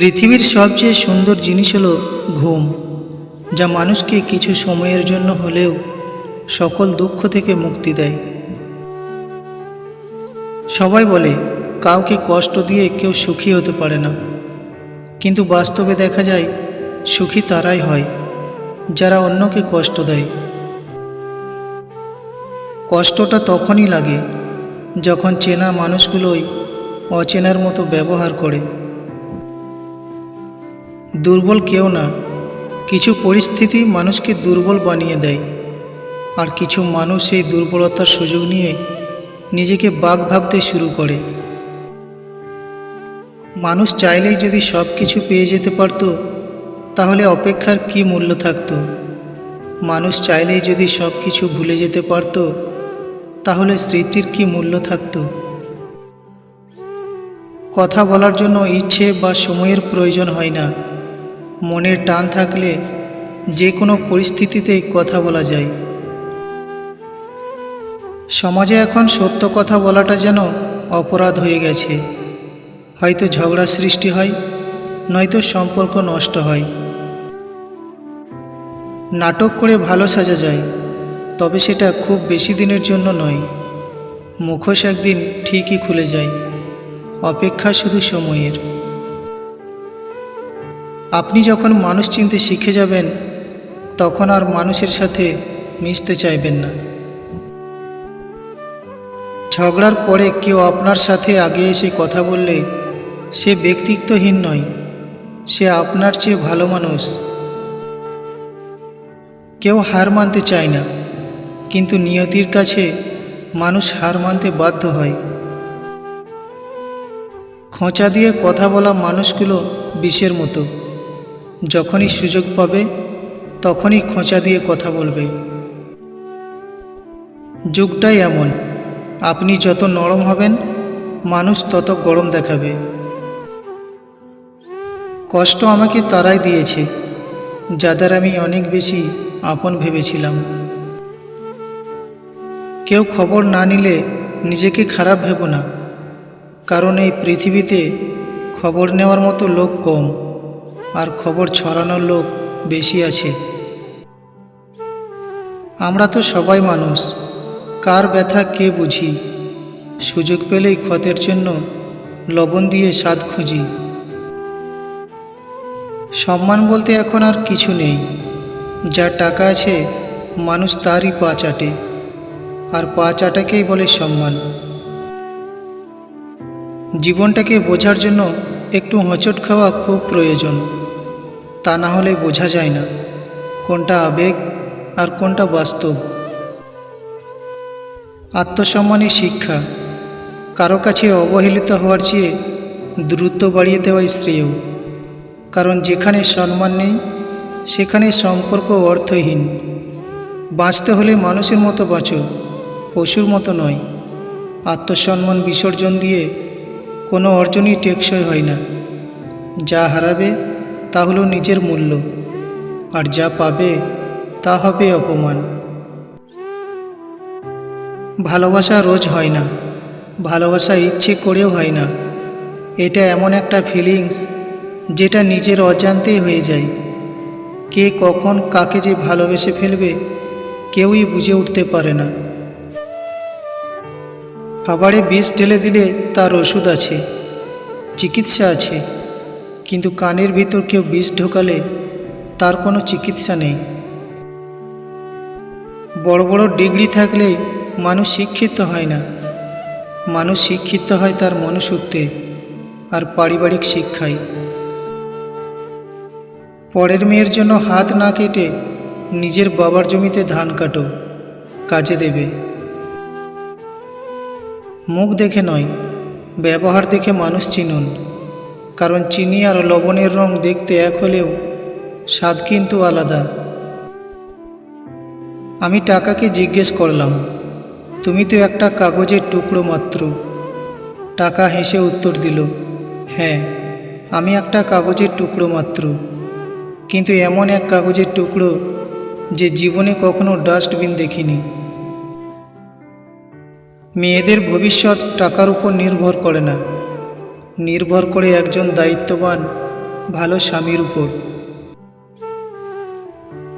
পৃথিবীর সবচেয়ে সুন্দর জিনিস হলো ঘুম, যা মানুষকে কিছু সময়ের জন্য হলেও সকল দুঃখ থেকে মুক্তি দেয়। সবাই বলে, কাউকে কষ্ট দিয়ে কেউ সুখী হতে পারে না। কিন্তু বাস্তবে দেখা যায়, সুখী তারাই হয়, যারা অন্যকে কষ্ট দেয়। কষ্টটা তখনই লাগে, যখন চেনা মানুষগুলোই অচেনার মতো ব্যবহার করে। দুর্বল কেউ না। কিছু পরিস্থিতি মানুষকে দুর্বল বানিয়ে দেয়। আর কিছু মানুষ সেই দুর্বলতার সুযোগ নিয়ে নিজেকে বাঘ ভাবতে শুরু করে। মানুষ চাইলেই যদি সব কিছু পেয়ে যেতে পারতো, তাহলে অপেক্ষার কি মূল্য থাকত? মানুষ চাইলেই যদি সব কিছু ভুলে যেতে পারতো, তাহলে স্মৃতির কি মূল্য থাকতো? কথা বলার জন্য ইচ্ছে বা সময়ের প্রয়োজন হয় না। মনের টান থাকলে যে কোনো পরিস্থিতিতেই কথা বলা যায়। সমাজে এখন সত্য কথা বলাটা যেন অপরাধ হয়ে গেছে। হয়তো ঝগড়া সৃষ্টি হয়, নয়তো সম্পর্ক নষ্ট হয়। নাটক করে ভালো সাজা যায়, তবে সেটা খুব বেশি দিনের জন্য নয়। মুখোশ একদিন ঠিকই খুলে যায়, অপেক্ষা শুধু সময়ের। আপনি যখন মানুষ চিনতে শিখে যাবেন, তখন আর মানুষের সাথে মিশতে চাইবেন না। ঝগড়ার পরে কেউ আপনার সাথে আগে এসে কথা বললে সে ব্যক্তিত্বহীন নয়, সে আপনার চেয়ে ভালো মানুষ। কেউ হার মানতে চায় না, কিন্তু নিয়তির কাছে মানুষ হার মানতে বাধ্য হয়। খোঁচা দিয়ে কথা বলা মানুষগুলো বিষের মতো। যখনই সুযোগ পাবে, তখনই খোঁচা দিয়ে কথা বলবে। যুগটাই এমন। আপনি যত নরম হবেন, মানুষ তত গরম দেখাবে। কষ্ট আমাকে তারাই দিয়েছে, যাদের আমি অনেক বেশি আপন ভেবেছিলাম। কেউ খবর না নিলে নিজেকে খারাপ ভেব না, কারণ এই পৃথিবীতে খবর নেওয়ার মতো লোক কম। আর খবর ছড়ানোর লোক বেশি আছে। আমরা তো সবাই মানুষ, কার ব্যথা কে বুঝি? সুযোগ পেলেই ক্ষতের জন্য লবণ দিয়ে স্বাদ খুঁজি। সম্মান বলতে এখন আর কিছু নেই যার টাকা আছে মানুষ তারই পা চাটে, আর পা চাটাকেই বলে সম্মান। জীবনটাকে বোঝার জন্য একটু হোঁচট খাওয়া খুব প্রয়োজন। তা না হলে বোঝা যায় না, কোনটা আবেগ আর কোনটা বাস্তব। আত্মসম্মানই শিক্ষা, কারও কাছে অবহেলিত হওয়ার চেয়ে দ্রুত বাড়িয়ে দেওয়াই শ্রেয়। কারণ যেখানে সম্মান নেই, সেখানে সম্পর্ক অর্থহীন। বাঁচতে হলে মানুষের মতো বাঁচো, পশুর মতো নয়। আত্মসম্মান বিসর্জন দিয়ে কোনো অর্জনই টেকসই হয় না। যা হারাবে তা হলো নিজের মূল্য। আর যা পাবে, তা হবে অপমান। ভালোবাসা রোজ হয় না। ভালোবাসা ইচ্ছে করেও হয় না। এটা এমন একটা ফিলিংস যেটা নিজের অজান্তেই হয়ে যায়। কে কখন কাকে যে ভালোবেসে ফেলবে, কেউই বুঝে উঠতে পারে না। খাবারে বিষ ঢেলে দিলে তার ওষুধ আছে, চিকিৎসা আছে। কিন্তু কানের ভিতর কেউ বিষ ঢোকালে তার কোনো চিকিৎসা নেই। বড় বড় ডিগ্রি থাকলে মানুষ শিক্ষিত হয় না। মানুষ শিক্ষিত হয় তার মনুষ্যত্বে আর পারিবারিক শিক্ষায়। পরের মেয়ের জন্য হাত না কেটে নিজের বাবার জমিতে ধান কাটো, কাজে দেবে। মুখ দেখে নয়, ব্যবহার দেখে মানুষ চিনুন। কারণ চিনি আর লবণের রং দেখতে এক হলেও স্বাদ কিন্তু আলাদা। আমি টাকাকে জিজ্ঞেস করলাম, তুমি তো একটা কাগজের টুকরো মাত্র। টাকা হেসে উত্তর দিল হ্যাঁ আমি একটা কাগজের টুকরো মাত্র। কিন্তু এমন এক কাগজের টুকরো যে জীবনে কখনো ডাস্টবিন দেখিনি। মেয়েদের ভবিষ্যৎ টাকার উপর নির্ভর করে না। নির্ভর করে একজন দায়িত্ববান, ভালো স্বামীর উপর।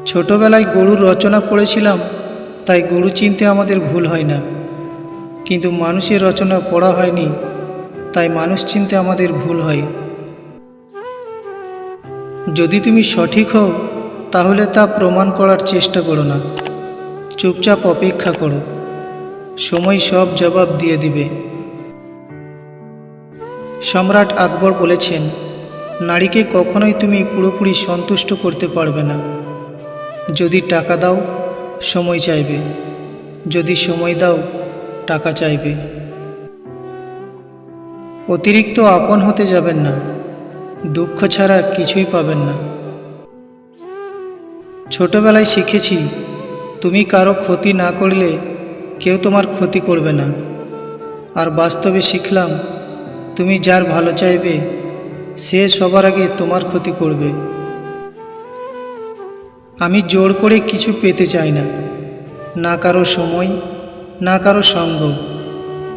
ছোটবেলায় গরুর রচনা পড়েছিলাম, তাই গরু চিনতে আমাদের ভুল হয় না। কিন্তু মানুষের রচনা পড়া হয়নি, তাই মানুষ চিনতে আমাদের ভুল হয়। যদি তুমি সঠিক হও, তাহলে তা প্রমাণ করার চেষ্টা করো না। চুপচাপ অপেক্ষা করো। সময় সব জবাব দিয়ে দিবে। সম্রাট আকবর বলেছেন, নারীকে কখনোই তুমি পুরোপুরি সন্তুষ্ট করতে পারবে না। যদি টাকা দাও, সময় চাইবে। যদি সময় দাও, টাকা চাইবে। অতিরিক্ত আপন হতে যাবেন না। দুঃখ ছাড়া কিছুই পাবেন না। ছোটবেলায় শিখেছি, তুমি কারও ক্ষতি না করলে কেউ তোমার ক্ষতি করবে না। আর বাস্তবে শিখলাম তুমি যার ভালো চাইবে, সে সবার আগে তোমার ক্ষতি করবে। আমি জোর করে কিছু পেতে চাই না। না কারও সময়, না কারও সঙ্গ,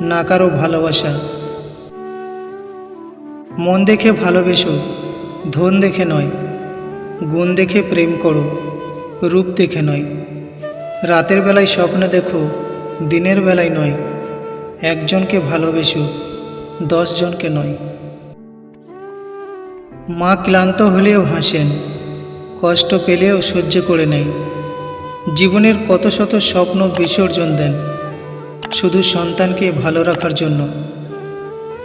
না কারও ভালোবাসা। মন দেখে ভালোবেসো, ধন দেখে নয়, গুণ দেখে প্রেম করো, রূপ দেখে নয়। রাতের বেলায় স্বপ্ন দেখো, দিনের বেলায় নয়, একজনকে ভালোবেসো। দশজনকে নয়। মা ক্লান্ত হলেও হাসেন, কষ্ট পেলেও সহ্য করে নেয়। জীবনের কত শত স্বপ্ন বিসর্জন দেন, শুধু সন্তানকে ভালো রাখার জন্য।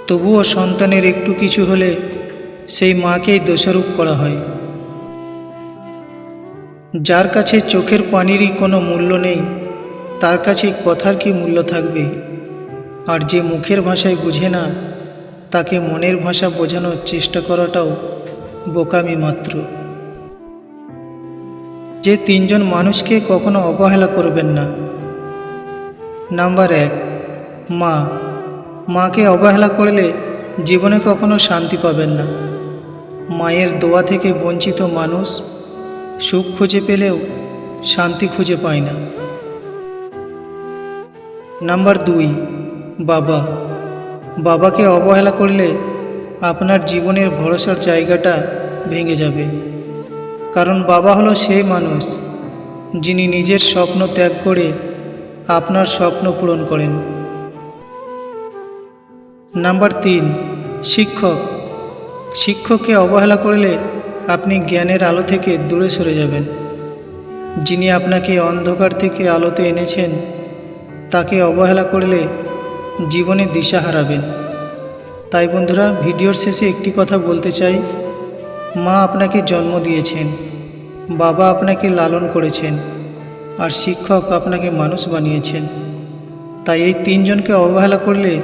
তবুও সন্তানের একটু কিছু হলে সেই মাকেই দোষারোপ করা হয়। যার কাছে চোখের পানিরই কোনো মূল্য নেই, তার কাছে কথার কি মূল্য থাকবে? আর যে মুখের ভাষায় বুঝে না, তাকে মনের ভাষা বোঝানোর চেষ্টা করাটাও বোকামি মাত্র। যে তিনজন মানুষকে কখনো অবহেলা করবেন না। নাম্বার এক, মা। মাকে অবহেলা করলে জীবনে কখনো শান্তি পাবেন না। মায়ের দোয়া থেকে বঞ্চিত মানুষ সুখ খুঁজে পেলেও শান্তি খুঁজে পায় না। নাম্বার দুই বাবা, বাবাকে অবহেলা করলে আপনার জীবনের ভরসার জায়গাটা ভেঙে যাবে। কারণ বাবা হলো সেই মানুষ যিনি নিজের স্বপ্ন ত্যাগ করে আপনার স্বপ্ন পূরণ করেন। নাম্বার তিন, শিক্ষক। শিক্ষককে অবহেলা করলে আপনি জ্ঞানের আলো থেকে দূরে সরে যাবেন। যিনি আপনাকে অন্ধকার থেকে আলোতে এনেছেন, তাকে অবহেলা করলে জীবনে দিশা হারাবেন। তাই বন্ধুরা, ভিডিওর শেষে একটি কথা বলতে চাই। মা আপনাকে জন্ম দিয়েছেন, বাবা আপনাকে লালন করেছেন, আর শিক্ষক আপনাকে মানুষ বানিয়েছেন। তাই এই তিনজনকে অবহেলা করলে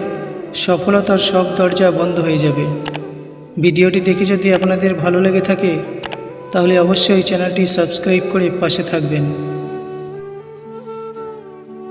সফলতার সব দরজা বন্ধ হয়ে যাবে। ভিডিওটি দেখে যদি আপনাদের ভালো লেগে থাকে, তাহলে অবশ্যই চ্যানেলটি সাবস্ক্রাইব করে পাশে থাকবেন।